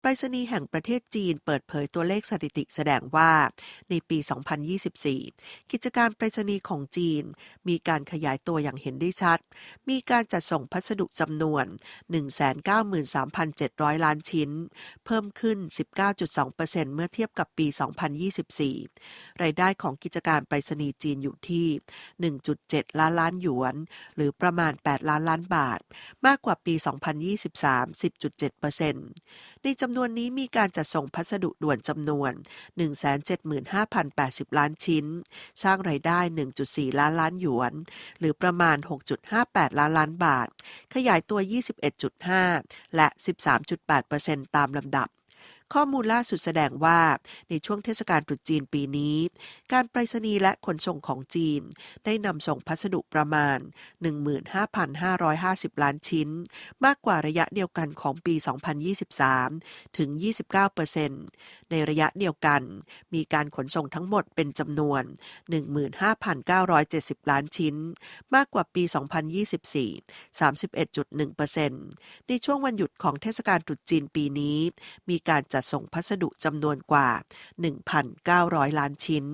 ไปรษณีย์แห่งประเทศจีนเปิดเผยตัวเลขสถิติแสดงว่า ในปี 2024 กิจการไปรษณีย์ของจีน มีการขยายตัวอย่างเห็นได้ชัด มีการจัดส่งพัสดุจำนวน 193,700 ล้านชิ้น เพิ่มขึ้น 19.2%เมื่อเทียบกับปี 2024 รายได้ของกิจการไปรษณีย์จีนอยู่ที่ 1.7 ล้านล้านหยวน หรือประมาณ 8 ล้านล้านบาท มากกว่าปี 2023 10.7%ในจำนวนนี้มีการจัดส่งพัสดุด่วนจำนวน 175,080 ล้านชิ้น สร้างรายได้ 1.4 ล้านล้านหยวน หรือประมาณ 6.58 ล้านล้านบาท ขยายตัว 21.5 และ 13.8%ตามลำดับ ข้อมูลล่าสุดแสดงว่า ในช่วงเทศกาลตรุษจีนปีนี้ การไปรษณีย์และขนส่งของจีน ได้นำส่งพัสดุประมาณ 15,550 ล้านชิ้น มากกว่าระยะเดียวกันของปี 2023 ถึง 29%ในระยะเดียวกัน มีการขนส่งทั้งหมดเป็นจำนวน 15,970 ล้านชิ้น มากกว่าปี 2024 31.1%ในช่วงวันหยุดของเทศกาลตรุษจีนปีนี้ มีการจัดส่งพัสดุจำนวนกว่า 1,900 ล้านชิ้น